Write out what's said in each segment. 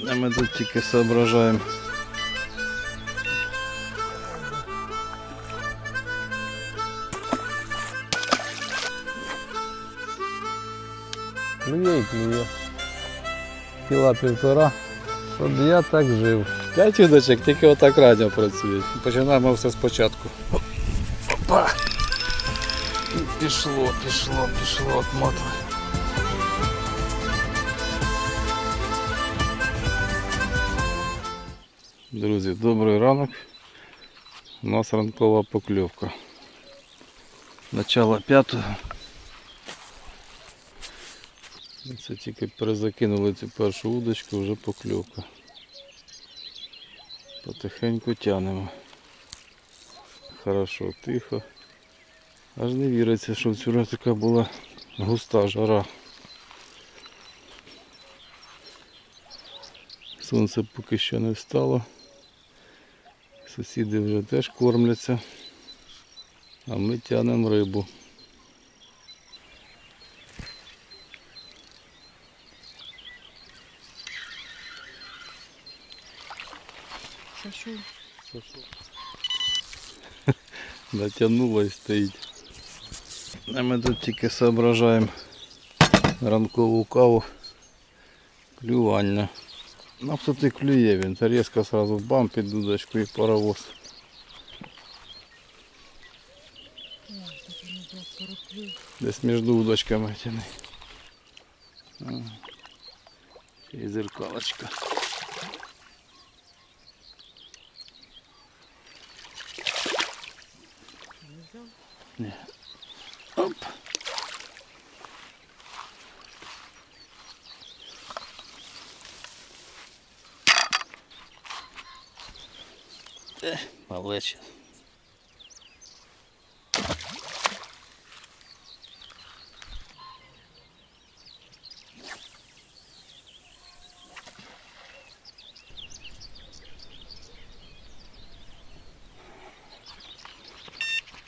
А ми тут тільки соображаємо. Клює і клює. Кіла півтора. Щоб я так жив. П'ять удочок, тільки отак радіо працює. Починаємо все спочатку. Опа! Пішло, пішло, пішло, отмотує. Друзі, добрий ранок. У нас ранкова покльовка. Начало п'ятого. Це тільки перезакинули цю першу удочку, вже покльовка. Потихеньку тянемо. Хорошо, тихо. Аж не віриться, що вчора така була густа жара. Сонце поки що не встало. Сусіди вже теж кормляться. А ми тянемо рибу. Натягнула і стоїть. А ми тут тільки соображаємо ранкову каву. Клювання. Ну тут і клює він. Та різко сразу бам під дудочку і паровоз. Десь між удочками тяни. А, Ще й зеркалочка. Ні. Ех, малече.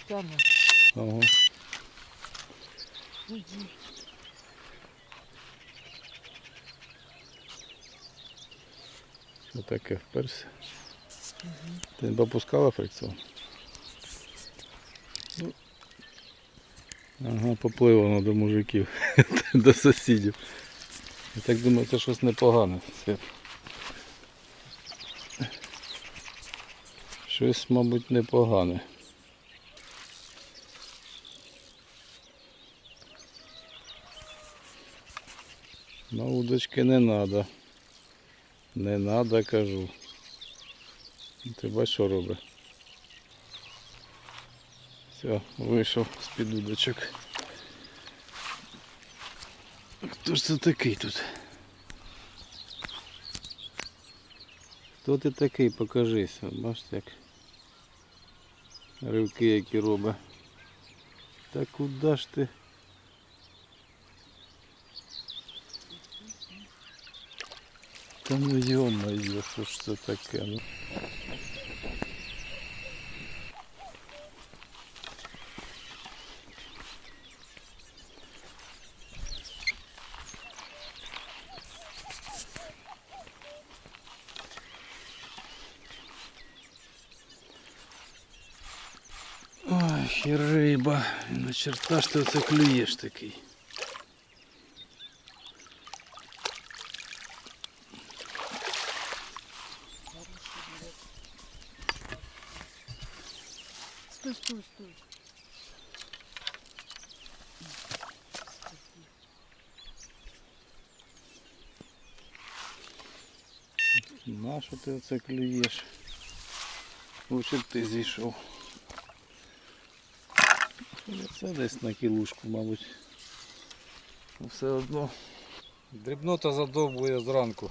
Тягне. Ага. Уйди. Отаке вперся. Ти не попускала фрикціон? Ну, Ага, поплив воно до мужиків, до сусідів. Я так думаю, це щось непогане. Щось, мабуть, непогане. На удочки не треба. Не надо, кажу. Ти бачиш, що робить? Все, вийшов з-під удочок. Хто ж це такий тут? Хто ти такий? Покажись. От Бачите, як ривки які робить. Та куди ж ти? Та ну йо-моє, що ж це таке? Ну? І риба. І На черта ж ти оце клюєш такий. Стой, стой, стой. На що ти оце клюєш? Лучше б ти зійшов. Це десь на кілушку, мабуть. Ну, Все одно. Дрібнота задовбує зранку.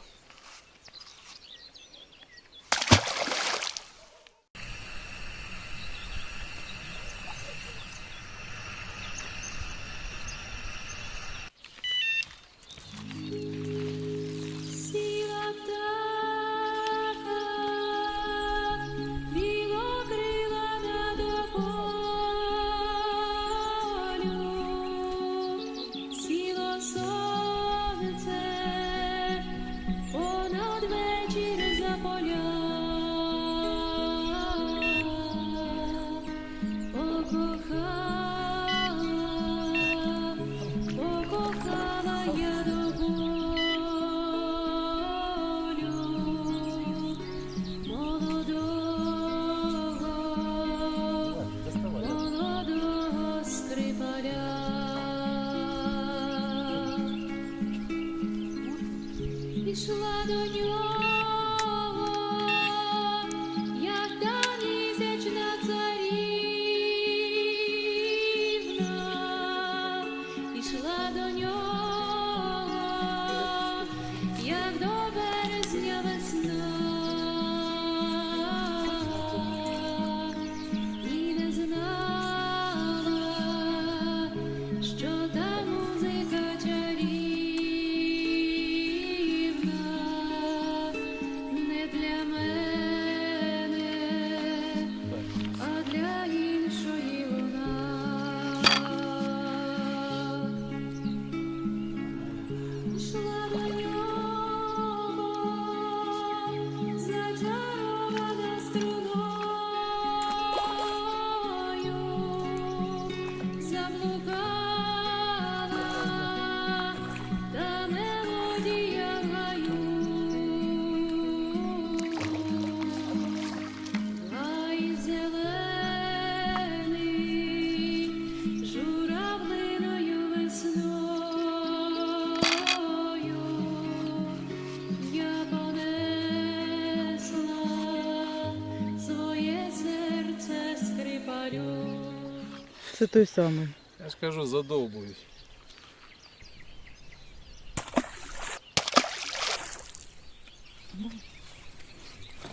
Це той самий. Я ж кажу, задовбуюсь.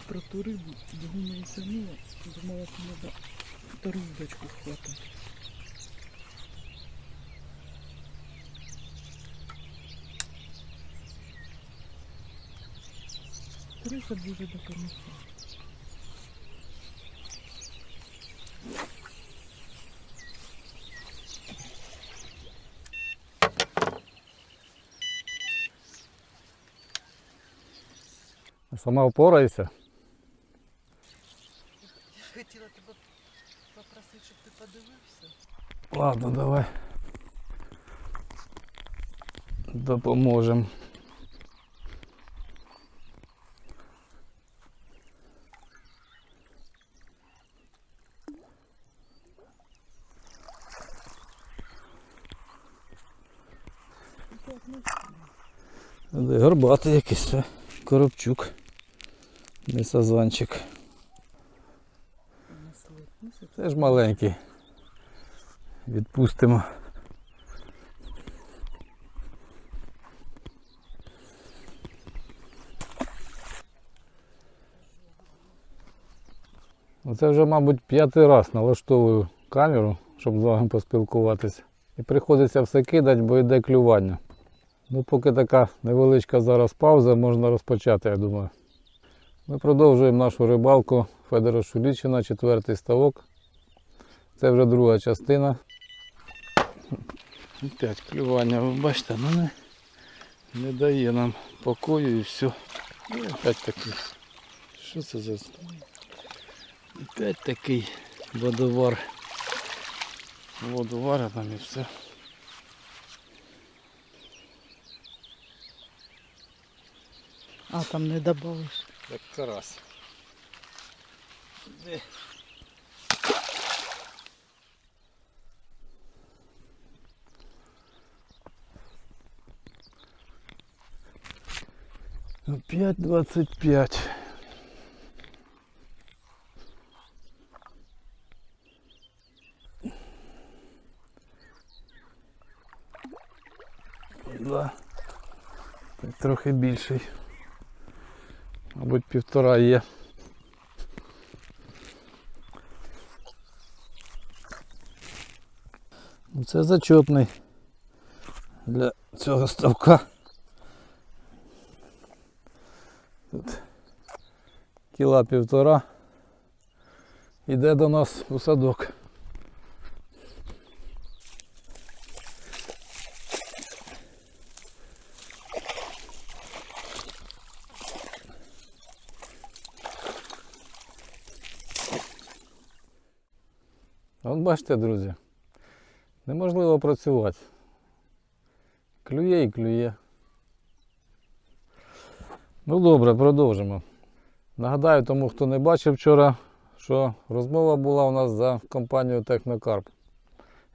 Про ту рибу думаю самила, думала, що треба втору удочку хватати. Криса буде до конца. Сама впораєшся? Хотіла тебе попросити, щоб ти подивився. Ладно, давай. Допоможем. Де Горбатий якийсь. Коробчук. Не сазанчик. Несли. Ну, це Це ж маленький. Відпустимо. Оце вже, мабуть, п'ятий раз налаштовую камеру, щоб з вами поспілкуватися. І приходиться все кидати, бо йде клювання. Ну, поки така невеличка зараз пауза, можна розпочати, я думаю. Ми продовжуємо нашу рибалку Федора Шулічина, четвертий ставок. Це вже друга частина. Опять клювання, ви бачите, ну не, не дає нам покою і все. І опять такий. Що це за. Опять такий водовар. Водовар там і все. А, там не добавиш. Як карась. Де? Опять 25. Да. Так трохи більший. Мабуть, півтора є. Ну, Це зачетний для цього ставка. Тут кіла півтора. Іде до нас у садок. От бачите, друзі, неможливо працювати. Клює і клює. Ну добре, продовжимо. Нагадаю тому, хто не бачив вчора, що розмова була у нас за компанію Технокарп,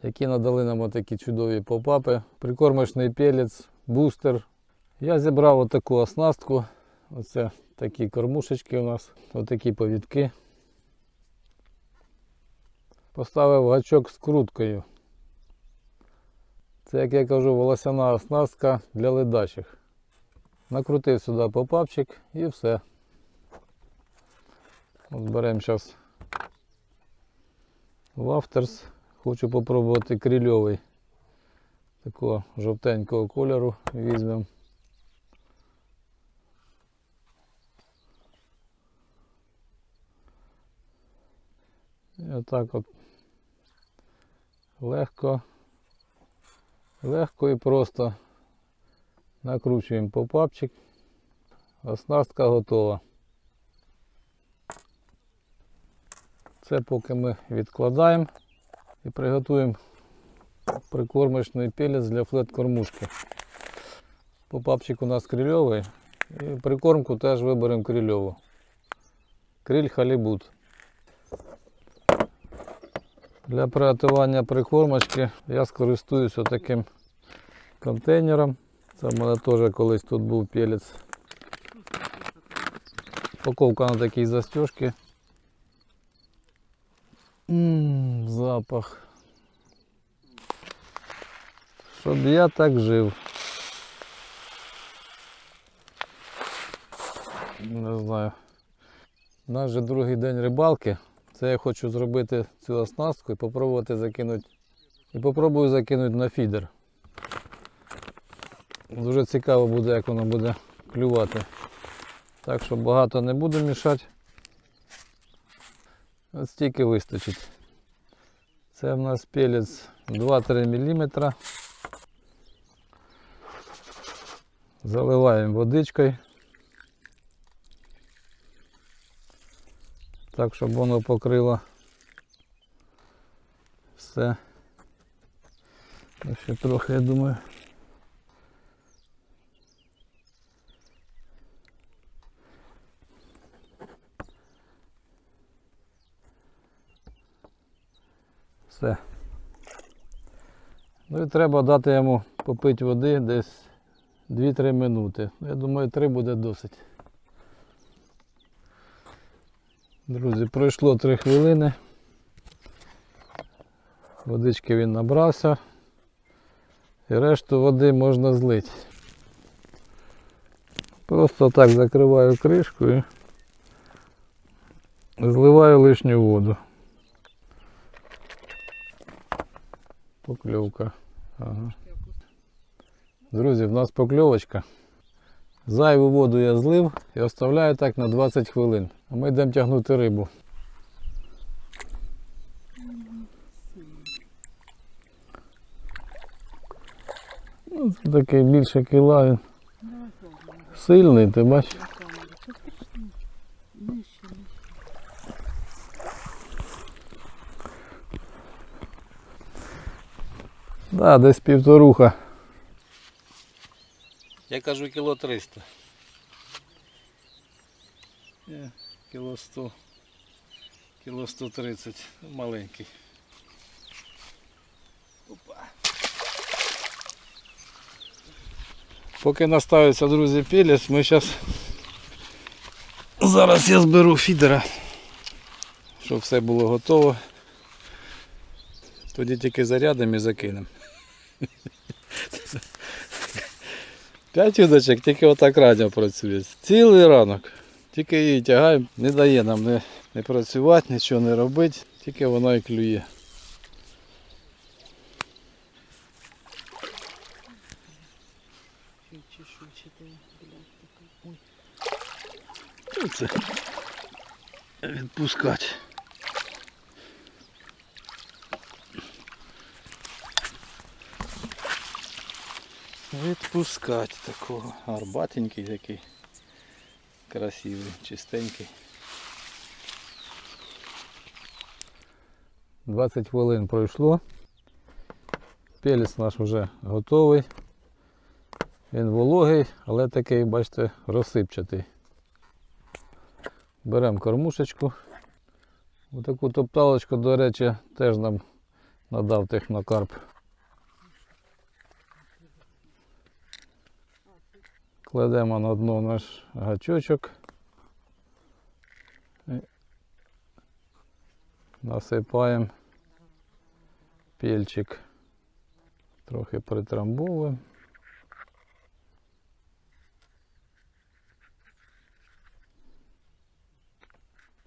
які надали нам такі чудові попапи, прикормочний пелець, бустер. Я зібрав отаку оснастку Оце такі кормушечки у нас, отакі повідки. Поставив гачок з круткою. Це, як я кажу, волосяна оснастка для ледачих. Накрутив сюди попапчик і все. От беремо зараз вафтерс. Хочу попробувати крильовий. Такого жовтенького кольору візьмемо. І отак от легко, легко і просто накручуємо попапчик. Оснастка готова. Це поки ми відкладаємо і приготуємо прикормочний пелець для флет-кормушки. Попапчик у нас крильовий і прикормку теж виберемо крильову. Криль халібут. Для приготування прикормочки я скористуюся таким контейнером. Це в мене теж колись тут був пелець. Упаковка на такій застежці. Ммм, запах. Щоб я так жив. Не знаю. У нас вже другий день рибалки. Це я хочу зробити цю оснастку і попробувати закинути. І попробую закинути на фідер. Дуже цікаво буде, як воно буде клювати. Так що багато не буду мішати. Ось стільки вистачить. Це в нас пелець 2-3 мм. Заливаємо водичкою. Так, щоб воно покрило все. Ще трохи, я думаю. Все. Ну і треба дати йому попити води десь 2-3 минути. Я думаю, 3 буде досить. Друзі, пройшло 3 хвилини. Водички він набрався. І решту води можна злити. Просто так закриваю кришку і зливаю лишню воду. Покльовка. Ага. Друзі, в нас покльовочка. Зайву воду я злив і оставляю так на 20 хвилин. А ми йдемо тягнути рибу. Ну, це такий більше кіла. Він сильний, ти бачиш? Нижче. Да, десь півторуха. Я кажу кіло 300. Е, Кіло 100. Кіло 130. Маленький. Опа. Поки наставиться, друзі, пілець, ми зараз зараз я зберу фідера, щоб все було готово. Тоді тільки зарядимо і закинемо. П'ять удочок, тільки отак радіо працює. Цілий ранок. Тільки її тягаємо, не дає нам не, не працювати, нічого не робити, тільки вона і клює. Це відпускати. Відпускати такого. Арбатенький такий. Красивий, чистенький. 20 хвилин пройшло. Пелець наш вже готовий. Він вологий, але такий, бачите, розсипчатий. Беремо кормушечку. Отаку топталочку, до речі, теж нам надав технокарп. Кладемо на дно наш гачочок. І насипаємо пільчик. Трохи притрамбовуємо.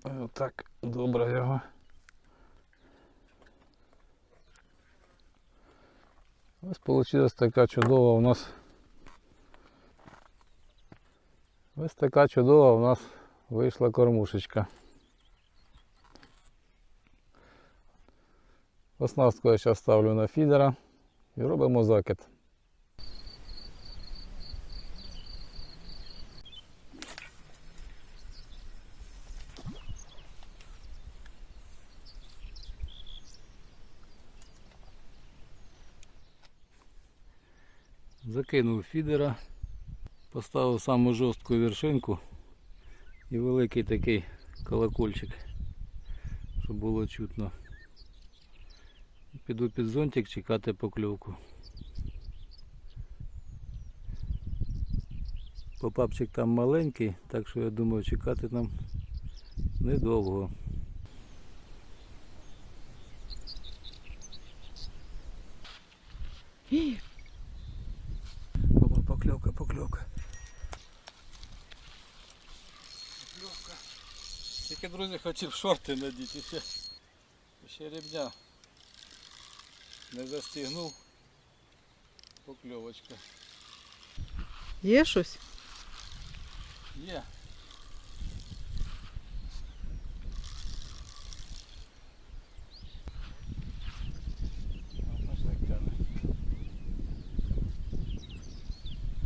Отак добре його. Ось вийшла така чудова у нас. Ось така чудова у нас вийшла кормушечка. Оснастку я зараз ставлю на фідера і робимо закид. Закинув фідера, поставив саму жорстку вершинку і великий такий колокольчик, щоб було чутно. Піду під зонтик чекати покльовку. Попапчик там маленький, так що я думаю чекати нам недовго. Тільки, друзі, хотів шорти надіти. і Ще, ще рівня. Не застігнув. Покльовочка. Є щось? Є. Ось так тягне.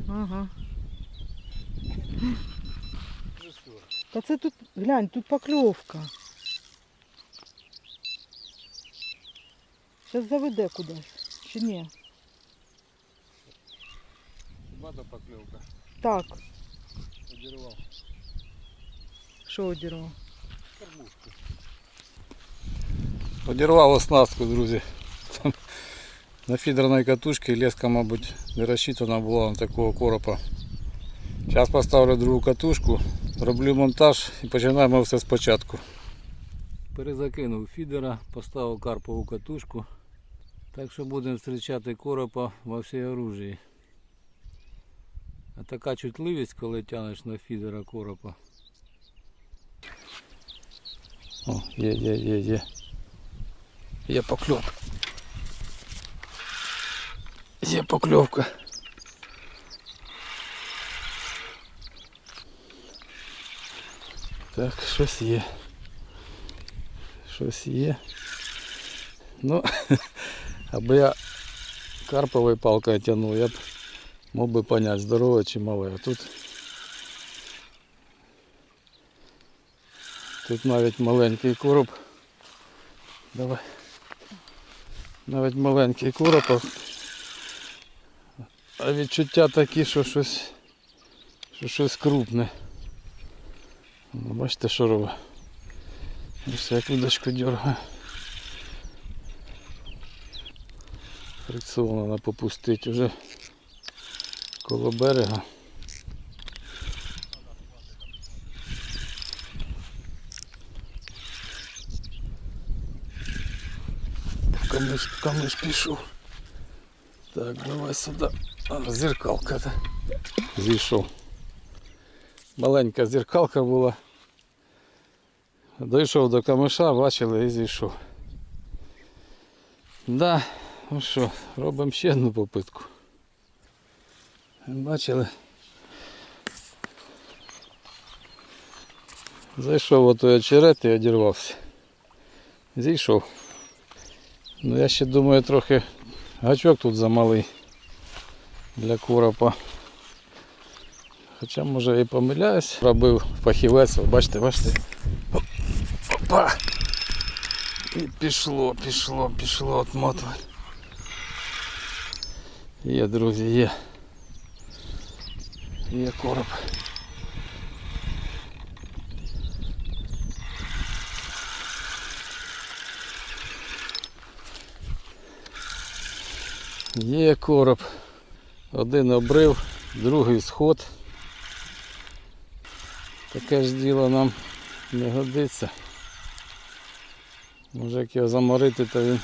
Ага. глянь, тут покльовка. Зараз заведе кудись. Чи ні? Хіба то покльовка. Так, Одірвав. що одірвав? Кормушку. Одірвав оснастку, друзі. Там На фідерній катушці леска, мабуть, не розчитана була на такого коропа. Зараз поставлю другу катушку, Роблю монтаж і починаємо все спочатку. Перезакинув фідера, поставив карпову катушку. Так що будемо зустрічати коропа во всій оружії. А така чутливість, коли тянеш на фідера коропа. О, є, є, є, є. Є покльовка. Є покльовка. Так, щось є. Щось є. Ну, аби я карповою палкою тягнув, я б мог би понять, здорове чи мале. А тут Тут навіть маленький короб. Давай. Навіть маленький короб. а- відчуття такі, що щось, що щось крупне. Ну, Бачите, що робить. Ось як удочку дергає. Фрикціон треба попустити вже коло берега. Камиш, камиш пішов. Так, давай сюди. А, зеркалка. та. Зійшов. Маленька зеркалка була. Дійшов до камиша, бачили і зійшов. Да, ну що, робимо ще одну попитку. Бачили. Зайшов у той очерет і одірвався. Зійшов. Ну я ще думаю трохи гачок тут замалий для коропа. Хоча може і помиляюсь. Робив фахівець, бачите, бачите. Оп, Опа! І пішло, пішло, пішло отмотувати. Є, друзі, є. Є короб. Є короб. Один обрив, другий сход. Таке ж діло нам не годиться. Може як його заморити, то він,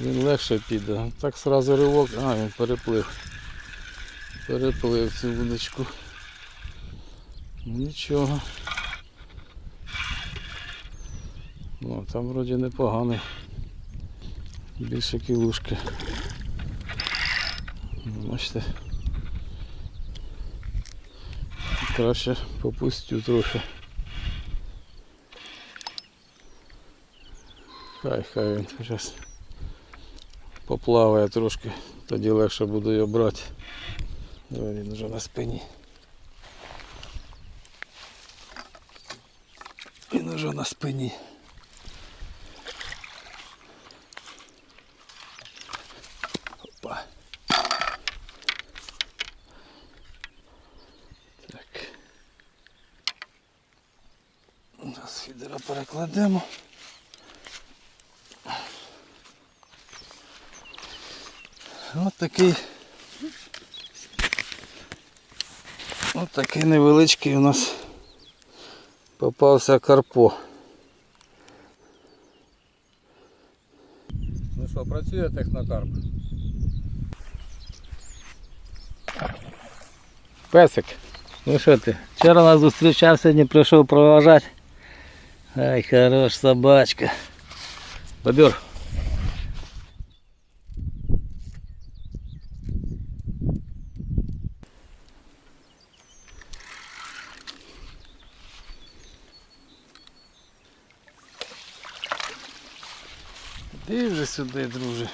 він легше піде. Так сразу ривок, а він переплив. Переплив цю вудочку. Ну, Нічого. Ну, там вроді непоганий. Більше кілушки. Ну, Бачите. Краще попустю трохи. Хай, хай він зараз поплаває трошки, тоді легше буду його брати. Ой, Він вже на спині. Він уже на спині. Опа. Так. Зараз фідера перекладемо. Ось такий. Ось такий невеличкий у нас попався карпо. Ну що, працює технокарп? Песик. Ну що ти? Вчора нас зустрічав, сьогодні прийшов проважати. Ай, хорош собачка. Бобер. Іди вже сюди, друже.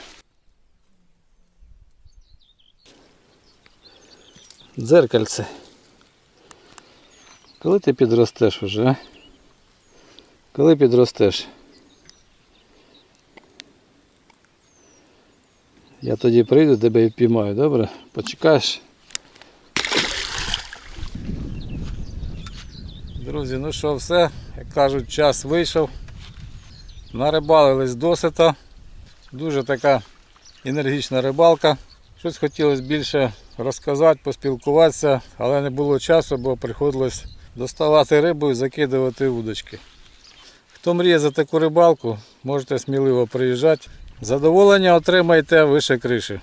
Дзеркальце. Коли ти підростеш уже, а? Коли підростеш? Я тоді прийду, тебе і піймаю, добре? Почекаєш? Друзі, ну що, все, як кажуть, час вийшов. Нарибалились досита. Дуже така енергічна рибалка. Щось хотілося більше розказати, поспілкуватися, але не було часу, бо приходилось доставати рибу і закидувати удочки. Хто мріє за таку рибалку, можете сміливо приїжджати. Задоволення отримайте вище криші.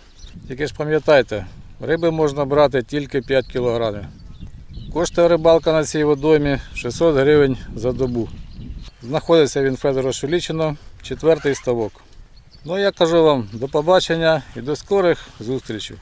Тільки ж пам'ятайте, риби можна брати тільки 5 кг. Коштує рибалка на цій водоймі 600 гривень за добу. Знаходиться він Федора Шулічино, четвертий ставок. Ну я кажу вам до побачення і до скорих зустрічей.